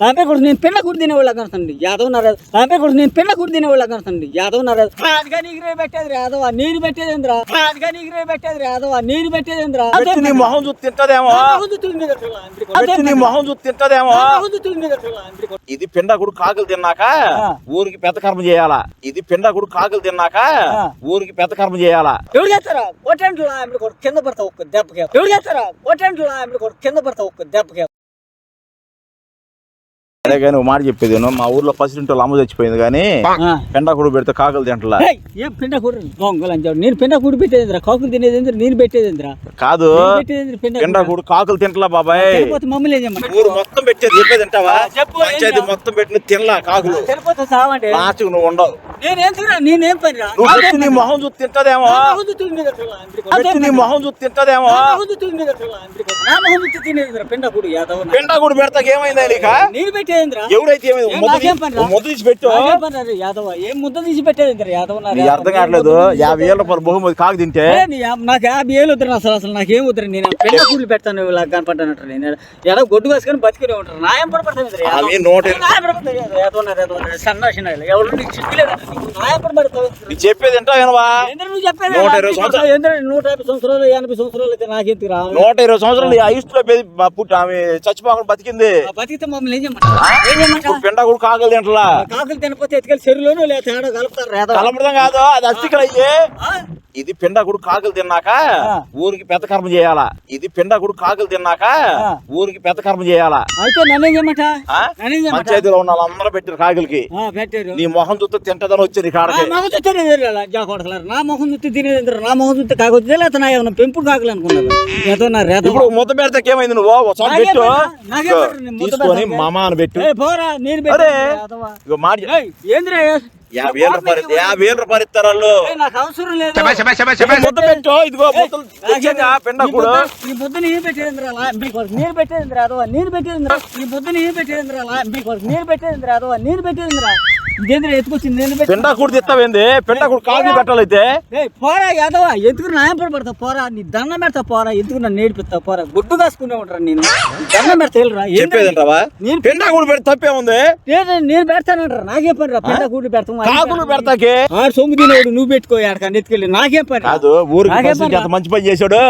ఆమె కూడా నేను పిల్ల కూడా తినేవాళ్ళ కనసండి యాదవ్ నారాజు ఆమె కూడా నేను పిల్ల కూడా తినేవాళ్ళ కనసండి యాదవ్ నారాజు రాజుగా నీకు పెట్టేది యాదవ నీరు పెట్టేదేంద్రా రాజుగా నీకు పెట్టేది యాదవ నీరు పెట్టేదేంద్రా పెట్టి నీ మొహం చూసి తింటదేమో. నీ మొహం చూసి తింటదేమో. ఇది పిండగుడు కాకులు తిన్నాక. ఊరికి పెద్ద కర్మ చేయాలా? ఇది పిండగుడు కాకులు తిన్నాక. ఊరికి పెద్ద కర్మ చేయాలా? ఎవడు చేస్తారా? కొట్టంట్లో ఆమె కూడా కింద పడతా ఒక్క దెబ్బకి. ఎవడు చేస్తారా? కొట్టంట్లో ఆమె కూడా కింద పడతా ఒక్క దెబ్బకి. అదే కానీ ఒక మాట చెప్పేది విను. మా ఊర్లో పసిరింటి వాళ్ళు అమ్మ చచ్చిపోయింది కానీ పెండకుడు పెడితే కాకులు తింటలా. ఏయ్, ఏం పిండ అని చెప్పు. నేను పిండ కూడి పెట్టేదిరా కాకులు తినేది నేను పెట్టేదిరా కాదు. నేను పెట్టేది పిండ. పెండకుడు కాకులు తింటలా బాబాయ్. మమ్మల్ని? ఊరు మొత్తం పెట్టేది. చెప్పేది తింటావా చెప్పు? మొత్తం పెట్టిన తినలా కాకులు. తినపోతే సావండి లాస్ట్ నువ్వు ఉండవు. నేనేం నేనేం పనిరా? నీ మొహం చూసి తింటదేమో. నా మొహం చూసి తింటదేమో. నా మొహం చూసి తినేది అసలు అందరికీ. నా మొహం చూసి తినేదిరా పిండ కూడు యాదవ్. పెండకుడు పెడతాక ఏమైందా నీక నేను పెట్టేదిరా ఎవరైతే ఏం ముద్ద తీసి పెట్టు. యాదవ్? ఏం ముద్ద తీసి పెట్టేదిరా యాదవ్ అర్థం కావట్లేదు. యాభై ఏళ్ళ రూపాయలు బహుమతి కాకు తింటే ఏ, నాకు యాభై ఏళ్ళు వద్దు అసలు అసలు. నాకేం వద్దు నేను పెద్ద కూలి పెడతాను ఇలా కనపడ్డానట్టు నేను ఎడ గొడ్డు వేసుకొని బతికినే ఉంటారు. నా ఏం పడపడతాను నోట సన్నాసిన ఎవరు చిక్కిలేదు నా చెప్పేది వినవా? నూట ఇరవై సంవత్సరాలు. నూట యాభై సంవత్సరాలు ఎనభై సంవత్సరాలు అయితే నాకెందుకు రా నూట ఇరవై సంవత్సరాలు పుట్టి ఆమె చచ్చిపోకుండా బతికింది. బతికితే మమ్మల్ని ఏం చేయమంటారు ఇప్పుడు పెండకుడు కాకులు తింటలా? కాకులు తినపోతే ఎత్తుకెళ్ళి చెరువులోనూ లేదా కలుపుతారు కలపడం కాదు అది అస్థికలు అయ్యే. ఇది పిండకుడు కాకులు తిన్నాక. ఊరికి పెద్ద కర్మ చేయాలా? ఇది పిండకుడు కాకులు తిన్నాక. ఊరికి పెద్ద కర్మ చేయాలా? అయితే పంచాయతీలో ఉన్న వాళ్ళందరూ పెట్టారు కాకులకి. నీ మొహం చూస్తే తింటదని వచ్చింది నా మొహం చూస్తే తినేది నా మొహం చూస్తే తినేది ఎందుకు? నా మొహం చూస్తే కాకొచ్చే లేకపోతే నా ఏమన్నా పెంపుడు కాకులు అనుకున్నారు? ఏదో నా రేత ఇప్పుడు ముద్ద పెడితే ఏమైంది నువ్వు? పెట్టు. తీసుకొని. మామ అని పెట్టు. పోరా నేను మాట యాభై ఏళ్ళ రూపాయలు యాభై ఏళ్ళ రూపాయలు ఇస్తారు వాళ్ళు నాకు అవసరం లేదు. ముద్ద పెట్టు ఇదిగో ముద్దలు తెచ్చింది ఆ ఈ పిండకుడు బుద్ధ- ఈ బుద్ధ నేను పెట్టేదిరా నేను నేను పెట్టేదిరా ఈ బుద్ధ నేను పెట్టేదిరా నేను ఇదేంద్ర ఎత్తుకొచ్చింది? పెట్టి పిండకుడు తిస్తావేంది? పిండకుడు కాకులు పెట్టాలైతే. ఏయ్, పోరా యాదవ ఎందుకు నాయం పడతా పోరా? నీ దండం పెడతా పోరా ఎందుకు నన్ను నేర్పిస్తా పోరా? గుడ్డు కాసుకునే ఉంటారా నేను? దండం పెడతా వెళ్ళరా? చెప్పేదంటావా నేను పిండకుడు పెడితే తప్పేముంది? నేను నేను పెడతానంటారా? నాకేం పని రా పెద్ద గుడ్డు పెడతాం కాకులు పెడతాకే. ఆడు సొమ్ము తినేవాడు నువ్వు పెట్టుకో ఆడకండి ఎత్తుకెళ్ళి. నాకేం పని కాదు ఎంత మంచి పని చేశాడు?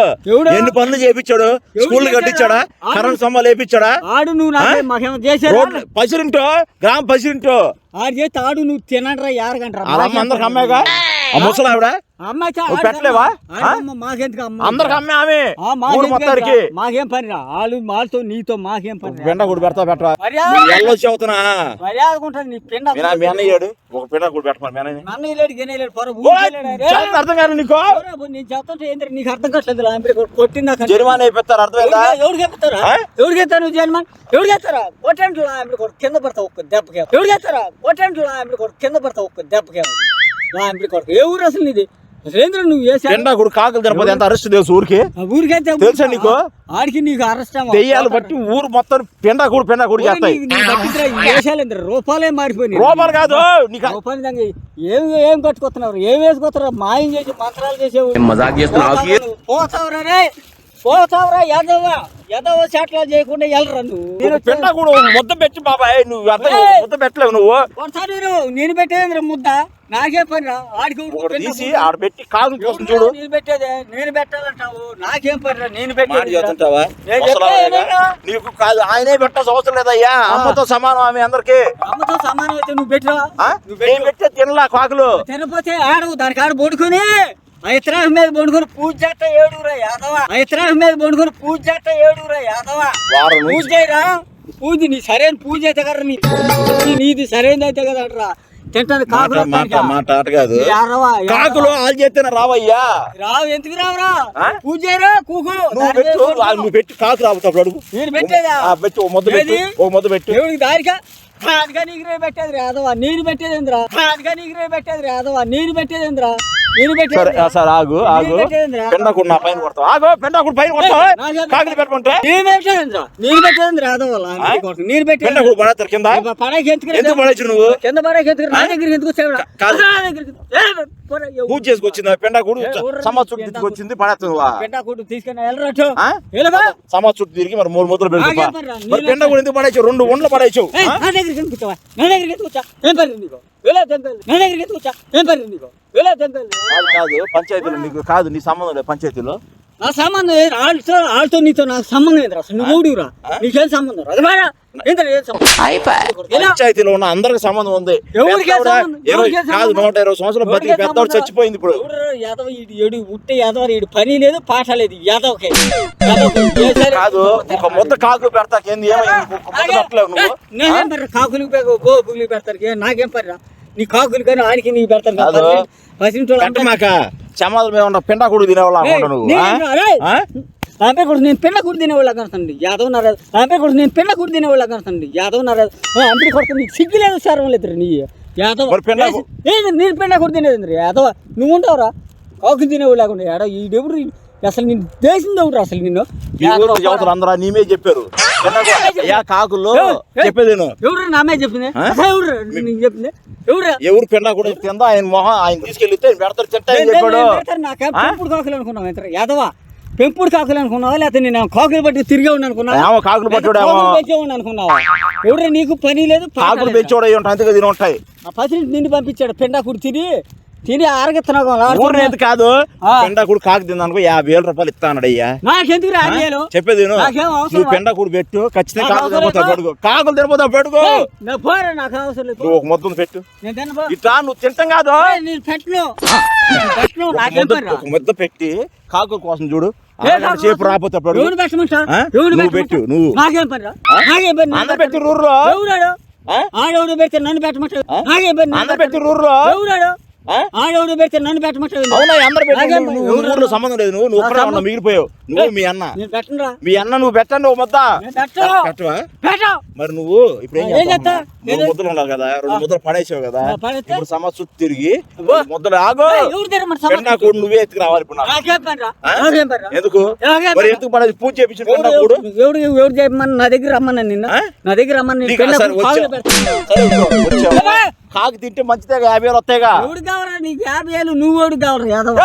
ఎన్ని పనులు చేపించాడు? స్కూల్ చేశాడా? కట్టించాడా? కరెంట్ స్తంభాలు వేపించాడా ఆడు నువ్వు నాకే మాకేమో చేశారు? రోడ్లు పసిరింటో గ్రామ పసిరింటో ఆడు చేస్తే ఆడు నువ్వు తినడరా యారగంటరా వాళ్ళ అమ్మ అందరికి అమ్మాయిగా ముసలి ఆవిడ పెట్టలేవా? అందరికి అమ్మే ఆమె. మొత్తానికి? మాకేం పని వాళ్ళు మాతో నీతో మాకేం పని? పిండ కూడా పెడతా పెట్టరా. మర్యాద ఎల్లొచ్చి అవుతున్నా మర్యాద ఉంటుంది నీ పిండ మీ నా- మీ అన్నయ్యాడు ఒక పిండ కూడా పెట్టమని అర్థం కాదు నీకు. నీకు అర్థం కావట్లేదు జరిమానా అయిపోతారు అర్థమైందా? ఎవరికి చెప్తారా ఆ? ఎవరికి చెప్తారు నువ్వు జన్మన్ ఎవరికి చెప్తారా కొట్టంట్లో ఆమె కింద పడతా ఒక్క దెబ్బకి. ఎవరికి చెప్తారా కొట్టంట్లో ఆమె కింద పడతా ఒక్క దెబ్బకి. ఆమె కొడుకు. ఏ ఊరు అసలు నీది? అసలు ఏంద్ర నువ్వు ఏ? పిండ కూడా కాకులు ఎంత అరెస్ట్ తెలుసు ఊరికి? ఆ ఊరికైతే తెలుసా నీకు? ఆడికి నీకు అరెస్ట్ దెయ్యాలు బట్టి ఊరు మొత్తం పిండ కూడా పిండ కూడా చేస్తాయి. వేషాలు రూపాయలే మారిపోయినాయి. రూపాయలు కాదు నీకు రూపాయలు దానికి ఏం ఏం కట్టుకొస్తున్నారు? ఏం వేసుకొస్తున్నారు? మాయం చేసి మంత్రాలు చేసేవు మజాక్ చేస్తున్నావు? పోతావురా రే. పోతావురా యాదవ యాదవ చాట్లా చేయకుండా వెళ్ళరా నువ్వు. నేను పిండ కూడా ముద్ద పెట్టి బాబాయ్ నువ్వు అర్థం! ముద్ద పెట్టలేవు నువ్వు. కొడతాను నేను నేను పెట్టేది ముద్ద? నాకే పని రా ఆడికి తీసి. ఆడ పెట్టి కాదు కోసం చూడు. నేను పెట్టేదే నేను పెట్టాలంటావు? నాకేం పని రా నేను రా. చేస్తుంటావా. నీకు కాదు ఆయనే పెట్టాల్సిన అవసరం లేదయ్యా. అమ్మతో సమానం ఆమె అందరికి. అమ్మతో సమానం అయితే నువ్వు పెట్టరా? నువ్వు పెట్టే. తినలా కాకులు. తినపోతే ఆడవు దానికి ఆడ బొడుకుని ఇతరాల మీద బొడుకుని పూజ చేస్తా ఏడుగురా యాదవ. ఇతరాల మీద బొడుకుని పూజ చేస్తా ఏడుగురా యాదవ. పూజ చేయరా? పూజ నీ సరైన పూజ అయితే కదా నీ. నీది సరైనది అయితే కదా అంటరా. తింటాను కాకులు మాట కాదు. కాకులు వాళ్ళు చేస్తేనే రావయ్యా. రావు ఎందుకు రావురా? పూజ చేయరా? కూకు నువ్వు పెట్టు కాకు రావుతావు అడుగు నేను పెట్టేదా? పెట్టు ఓ ముద్ద పెట్టు? ఓ ముద్ద పెట్టు. దేవుడికి దారిగా రాదుగా నీకు పెట్టేది రాదవా నీరు పెట్టేదేంద్రా రాదుగా నీకు రే పెట్టేది రాదవా నీరు పెట్టేదేంద్రా నేను సరే ఆగు ఆగు. పెండాకుడు నా పైన కొడతావు? ఆగు పెండాకుడు పైన కొడతావు? కాకిలి పెట్టుకుంటే? నేను పెట్టేదిరా నేను పెట్టేది రాదు వాళ్ళ నేను పెట్టేది పెండాకుడు పడతారు కింద? పడకి ఎందుకు ఎందుకు పడేచ్చు నువ్వు? కింద పడకి ఎందుకు నా దగ్గరికి ఎందుకు పూజ చేసుకొచ్చింది? పెండాకుడు ఏ, ఊర్రా, సమాజ్ చుట్టూ. తీసుకొచ్చింది తీసుకొని ఆ? వెళ్ళబా సమాజ్ చుట్టూ తిరిగి మరి మూడు ముద్రలు పనిరా? మరి నీళ్ళు పెండాకుడు ఎందుకు పడేచ్చు రెండు ఉండలు పడేచ్చు నా దగ్గరికి ఎందుకు వచ్చావా? నా దగ్గరికి ఎందుకు వచ్చా? ఏం పని నీకు? పని కాదు పంచాయతీలో నీకు కాదు నీ సంబంధం లేదు పంచాయతీలో. నా సంబంధం వాళ్ళతో వాళ్ళతో నీతో నాకు సంబంధం ఏంద్రా అసలు నువ్వు ఊడిరా నీకేం సంబంధం ఎలా? పంచాయతీలో ఉన్న అందరికి సంబంధం ఉంది. కాదు? నూట ఇరవై సంవత్సరాలు బతికి పెద్దవాడు సంబంధం? చచ్చిపోయింది ఇప్పుడు. యాదవ ఈడు ఎడు ఉట్టే యాదవ ఈడు పని లేదు పాట లేదు యాదవకే. కాదు ఒక ముద్ద కాకు పెడతాకేంది? ఏమైంది? కాకులు పెడతారు నాకేం పర్రా? నీ కాకులు కానీ ఆయనకి నీకు పెడతారు కాదు. పసినోళ్ళు పెట్టమాక సమాధులు మేము ఉన్న పిండా కూడా తినేవాళ్ళ నువ్వు? ఆమె కూడా నేను పెళ్ళ కూడా తినేవాళ్ళ కనసండి యాదవ్ నారాజు ఆమె కూడా నేను పెళ్ళ కూడా తినేవాళ్ళ కనసండి యాదవ్ నారాజు అంపిడి కొడుకు నీకు సిగ్గు లేదు సార్ లేదు నీ. యాదవ్ నేను పెళ్ళ కూడా తినేది యాదవ నువ్వు ఉంటావురా కాకు తినేవాళ్ళు లేకుండా యాడో ఈడెవరు అసలు నేను దేశం ఎవరు అసలు నిన్ను. యువతలు అందరూ నీమే చెప్పారు. కాకుల్లో చెప్పేది నేను. ఎవరు నామే చెప్పింది? ఎవరు? నీకు చెప్పింది? ఎవరు? ఎవరు పెండా కూడా తిందా ఆయన మొహం ఆయన తీసుకెళ్తే పెడతారు చెప్పాడు. నాకే? పెంపుడు కాకులు అనుకున్నావు ఎంత యాదవ? పెంపుడు కాకులు అనుకున్నావా? లేకపోతే నేను కాకులు బట్టి తిరిగే ఉండి అనుకున్నావా? కాకులు పెంచేవాడిని అనుకున్నావా? ఎవడే నీకు పని లేదు కాకులు. పెంచోడు ఉంటాయి తిని ఉంటాయి. ఆ పసిని నిన్ను పంపించాడు పెండా కుడి తిని తిని ఎంత కాదు ఆ. పెండా కూడా కాకు తిందనుకో యాభై వేల రూపాయలు ఇస్తానడు అయ్యా. నాకెందుకు చెప్పేది నువ్వు పెండ కూడా పెట్టు ఖచ్చితంగా కాకులు లేదు. పడుకో కాకులు నాకు అవసరం లేదు. నువ్వు ఒక ముద్ద పెట్టు. ఇట్లా నువ్వు తింటాం కాదు. ముద్ద- పెట్టి కాకుల కోసం చూడు. సేపు? ఎవరు నువ్వు? పెట్టు, నువ్వు. నాకేం పని పెట్టి రూర్లో? ఆడెవడు పెడితే నన్ను పెట్టమంటాడు? నాకేం పని పెట్టి రూర్లో. ఎవరాడు? ఆడెవడు పెడితే నన్ను పెట్టమంటాడు అవునా అందరు పెట్టి నాకేం నువ్వు- పని? నువ్వు ఎవరు? ఊర్లో సంబంధం లేదు. నువ్వు నువ్వు ఒక్కడే ఉన్నావు మిగిలిపోయావు. నువ్వు మీ అన్న. మీ అన్న నువ్వు పెట్టండి ఒక ముద్ద. పెట్టవా? మరి నువ్వు ఇప్పుడు ఏం చేస్తావు? మూడు ముద్దలు ఉండాలి కదా రెండు ముద్దలు పడేసావు కదా? ఇప్పుడు సమస్య చుట్టూ తిరిగి ముద్దలు ఆగో. నువ్వే ఎత్తుకు రావాలి ఇప్పుడు ఎందుకు? మరి? ఎందుకు పడేది పూజ చేపించిన ఎవడు ఎవడు చేయమని నా దగ్గర రమ్మని నిన్ను? నా దగ్గర రమ్మని కాకు తింటే మంచిదేగా యాభై వేలు వస్తాయిగా. ఎవడు కావాలా నీకు? యాభై ఏళ్ళు నువ్వు ఎవడు యాదవ.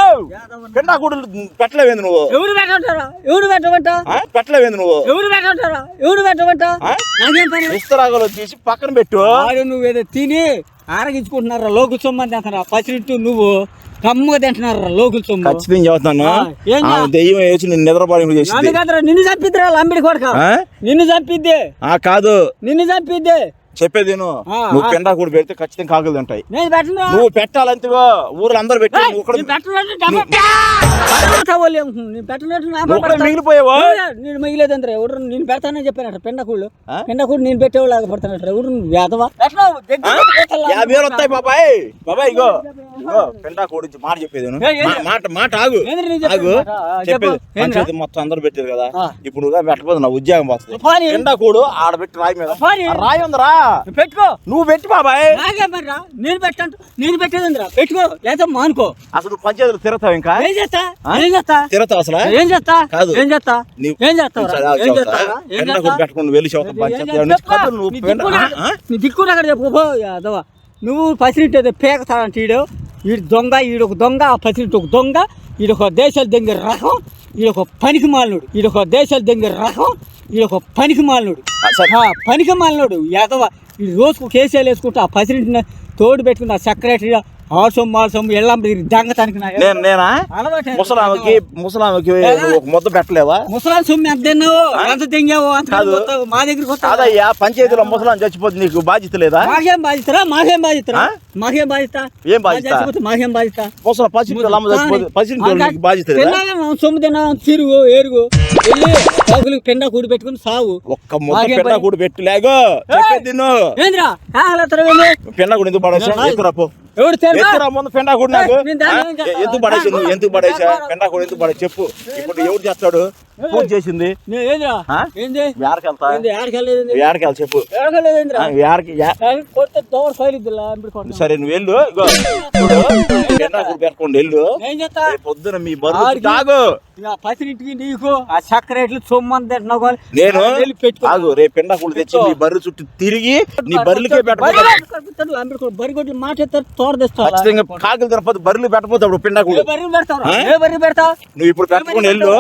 పెండా కూడా పెట్టలేవేంది నువ్వు? ఎవడు పెట్టమంటారా? ఎవడు పెట్టమంటా? పెట్టలేవేంది నువ్వు? ఎవడు పెట్టమంటారా? ఎవడు పెట్టమంటా? నాకేం పని? ఇస్తరాగలు తీసి పక్కన పెట్టు. వాడు నువ్వు ఏదో తిని ఆరగించుకుంటున్నారా? లోకుల సొమ్ము అని తింటున్నా పసిరిట్టు నువ్వు కమ్ముగా తింటున్నారా? లోకుల సొమ్ము? ఖచ్చితంగా చెబుతాను? దెయ్యం వేసి నేను నిద్రపోవడం అందుకంటారా నిన్ను చంపిద్దిరా లంబిడి కొడక? నిన్ను చంపిద్ది. ఆ కాదు. నిన్ను చంపిద్ది. చెప్పేది నువ్వు. పెండా కూడా పెడితే ఖచ్చితంగా కాకులు తింటాయి. నువ్వు పెట్టాలంతేగో ఊర్లో అందరు పెట్టి. మిగిలిపోయావు? ఎవరు? నేను మిగిలేదంటే ఎవరు నేను పెడతానని చెప్పానట పెండకూళ్ళు? పెండకూడు నేను పెట్టేవాళ్ళు పడతానట ఎవరు? నువ్వు వేదవా? యాభై వేలు వస్తాయి బాబాయ్. బాబాయ్ ఇగో. ఇగో పెండా కోడి మాట చెప్పేది మాట మాట ఆగు. ఆగు. చెప్పేది. మొత్తం అందరు పెట్టారు కదా. ఇప్పుడు పెట్టకపోతే నా ఉద్యోగం వస్తుంది పోనీ. పెండా కూడు ఆడబెట్టి రాయి మీద. రాయి ఉందరా. పెట్టుకో. నువ్వు పెట్టి బాబాయ్. నేను పెట్టంట నేను పెట్టేదిరా పెట్టుకో. లేదా మానుకో. అసలు నువ్వు పంచాయతీలు తిరుగుతావు ఇంకా? ఏం చేస్తా? ఏం చేస్తా? తిరుగుతావు అసలు? ఏం చేస్తా? కాదు. ఏం చేస్తా? ఏం చేస్తా పెట్టుకుని వెళ్ళి పంచాయతీ. నువ్వు దిక్కున- అక్కడ చెప్పుకో నువ్వు పేకతాడంటే ఈడు ఈడు దొంగ ఈడొక దొంగ ఆ పసిరిట్టు ఒక దొంగ ఈడొక దేశాలు దెంగ రకం ఈడొక పనికి మాలినోడు. ఈడొక దేశాలు దెంగ రకం ఈడొక పనికి మాలినోడు. పనికి మాలినోడు. యాదవ ఈ రోజుకు కేసీఆర్ వేసుకుంటా ఆ పసిరింటిని తోడు పెట్టుకున్న సెక్రటరీ ఆసం మాసం ఎల్లం దంగతానికి నేను. ముసలామెకి ముసలామెకి ఒక ముద్ద పెట్టలేవా? ముసలాం సొమ్ము ఎంత తిన్నావు? తెంగావు? అంత. వస్తావు, మా దగ్గరికి పంచాయతీలో ముసలాం చచ్చిపోతే నీకు బాధ్యత లేదా? మాకేం బాధిస్తారా మాకేం బాధిస్తారా ఆ? మాకేం బాధిత. ఏం బాధ్యత? మాకేం బాధ్యత లేదా? తిన్నాగా సొమ్ము తిన్నా తిరుగు ఏరుగు. వెళ్ళి కాకులు పెండ కూడి పెట్టుకుని సావు. ఒక్క ముద్ద పెండ? కూడా పెట్టు లేగో. ఏంద్రా? పెండ కూడా ఎందుకు పడేసా నా- ఎత్తురా పో. ఎవడు తెలుసా? ఎత్తురా ముందు పెండాకుడు నాకు? ఎందుకు పడేసి నువ్వు? ఎందుకు పడేసా ఎందుకు పడే చెప్పు. ఇప్పుడు ఎవరు చేస్తాడు? ఫోన్ చేసింది. చెప్పు. సరే నువ్వు వెళ్ళు ఇగో చూడు పెండాకుడు పెట్టుకోండి వెళ్ళు. ఏం చేస్తా? రేపు పొద్దున మీ బరువు ఆడికి- తాగు. ఇక పసిరింటికి నీకు ఆ చక్కెరేట్లు సొమ్మని తింటున్నావు కానీ నేను వెళ్ళి పెట్టుకో. ఆగు రేపు పెండాకుడు తెచ్చి నీ బర్రె చుట్టూ తిరిగి నీ బర్రెలకే బరి పెట్టబోతా. కొడుకుతాడు, ఎంబడి కొడు- బరి కొట్టి మాట ఎత్తారు, తోడ తెస్తావా? ఖచ్చితంగా కాకులు బర్రెలు పెట్టబోతా అప్పుడు పెండాకుడు ఏ బర్రెలు బర్రెలు పెడతావు? నువ్వు ఇప్పుడు పెట్టుకుని వెళ్ళు.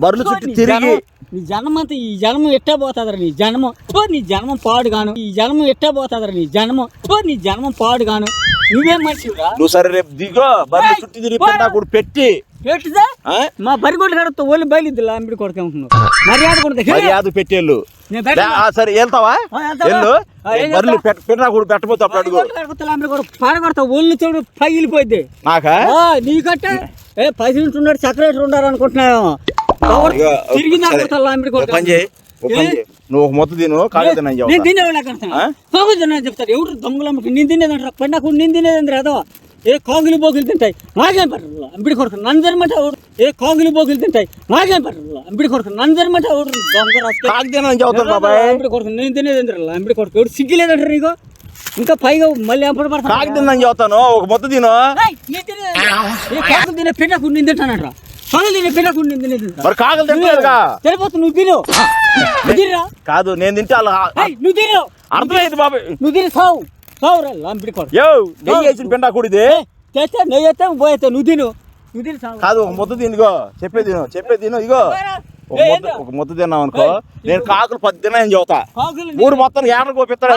బర్రెల చుట్టూ తిరిగి నీ జన్మ అంతా ఈ జన్మ ఎట్టా పోతుందిరా నీ జన్మ? ఓ నీ జన్మ పాడుగాను. ఈ జన్మ ఎట్టా పోతుందిరా నీ జన్మ? ఓ నీ జన్మ పాడుగాను. నువ్వేం మనిషిరా నువ్వు సరే రేపు దిగో బర్రెల చుట్టూ తిరిగి పెండాకుడు పెట్టి. ఆ? మా బరి కొట్టు కడుతా ఒళ్ళు బయలుద్ది లాంబిడి కొడుకు ఉంటున్నావు మర్యాద కొడుతా మర్యాద పెట్టేళ్ళు. పెట్టను. సరే వెళ్తావా? వెళ్ళు. ఆ, ఏం బర్రెలు చేస్తా? పెట్ట పెండాకుడు పెట్టబోతే అప్పుడు కొడుకు పాడగొడతా ఒళ్ళు తోడు పగిలిపోద్ది. నాకా? నీకంటే ఏ పైసలు ఉండారు అనుకుంటున్నావు ఇగో, తిరిగి నా సరే. కొడతా లాంబిడి ఒక కొడుకు పని చేయి ఒక పని ఏ? చేయి నువ్వు ఒక మొత్తం తిను కాదు తినని నేను చెప్తా తినేవాళ్ళు ఎక్కడ ఆ? కాకులు తిన్నా చెప్తారు ఎవరు దొంగలమ్మకి నేను తినేదంటారా పెండకు నేను తినేదండి రాదో ఏ కాకులు బోకులు తింటాయి నాకేం పట్టరు అంబిడి కొడుకు నన్ను జరమంటే ఎవడు ఏ కాకులు బోకులు తింటాయి నాకేం పట్టరు అంబిడి కొడుకు నన్ను జరమంటే ఎవడు దొంగ రాస్కెల్. కాకు తినని చెబుతాను బాబాయ్ అంబిడి కొడుకు నేను తినేదండి రా అంబిడి కొడుకు ఎవడు సిగ్గులేదంటారు నీకు ఇంకా పైగా మళ్ళీ ఎంపడి పడతాను కాకు తినని చెబుతాను ఒక మొత్తం తిను ఏయ్, నేను తినేది. ఏ కాకులు తినే పెండకు నేను తింటానంటరా మరి కాకులు తింటలేదుగా సరిపోతు నువ్వు తిను. కాదు నేను తింటే నువ్వు తిను. అర్థమైంది బాబాయ్. నువ్వు తిని సావు. సావు యో నెయ్యి వేసిన పెండాకుడిది ఏ, చేస్తే నెయ్యి అయితే పోయేస్తే నువ్వు తిను. నువ్వు తిని సాగు కాదు ఒక ముద్ద తినుగో చెప్పే తిను చెప్పే తిను ఇగో. ఒక ముద్ద? ఒక ముద్ద తిన్నావు అనుకో నేను కాకులు చెబుతా. ఊరు మొత్తం ఏటలు కోపిస్తాడు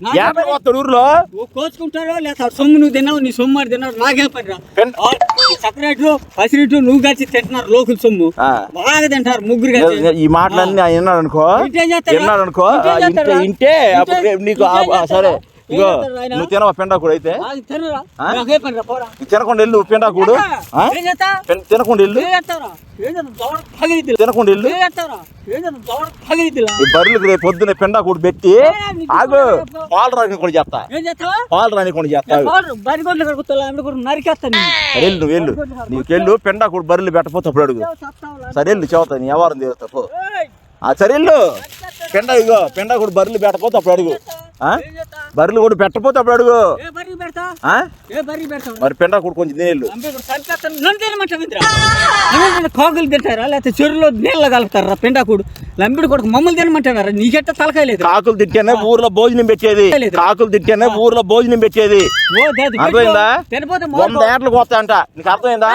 కోస్తాడు ఊర్లో ఓ కోసుకుంటారో లేదా సొమ్ము నువ్వు తిన్నావు నీ సొమ్ము అది తిన్నావు నాకేం పెన్- సపరేట్లు పసిరెట్లు నువ్వు కలిసి తింటున్నారు లోకుల సొమ్ము. బాగా తింటారు ముగ్గురు కలిసి. ఈ మాటలన్నీ ఆయన విన్నాడు అనుకో? విన్నాడు అనుకో? ఇంటే నీకు సరే? ఇగో? నువ్వు తినవా పెండాకుడు అయితే? తినకుండా వెళ్ళు పెండాకుడు. తినకుండా వెళ్ళు. తినకుండా వెళ్ళు. ఈ బర్రెలకు రేపు పొద్దున్న పెండాకుడు పెట్టి ఆగు. పాలు రాని కూడా చేస్తా. పాలు రాని కూడా చేస్తా కూడా. వెళ్ళు వెళ్ళు. నీకు వెళ్ళు పెండాకుడు బర్రెలు పెట్టపోతే అప్పుడు అడుగు? సరే వెళ్ళు చెబుతా నీ వ్యవహారం తీరుతా ఆ సరే వెళ్ళు. పెండ ఇగో పెండాకుడు బర్రెలు పెట్టపోతే అప్పుడు అడుగు? బర్రెలు కూడా పెట్టపోతే అప్పుడు అడుగు. మరి కొంచెం అంబే కూడా ఏందిరా? ఏమైనా కాకులు తింటారా? లేకపోతే చెరువులో నీళ్ళ కలుపుతారా? పెండాకుడు లంబిడి కొడుకు మమ్మల్ని తినమంటారా నీకెట్ట తలకాయ లేదు. కాకులు తింటేనే ఊర్లో భోజనం పెట్టేది. కాకులు తింటేనే ఊర్లో భోజనం పెట్టేది. అర్థమైందా? వంద ఏట్లు కోస్తా అంట. నీకు అర్థమైందా?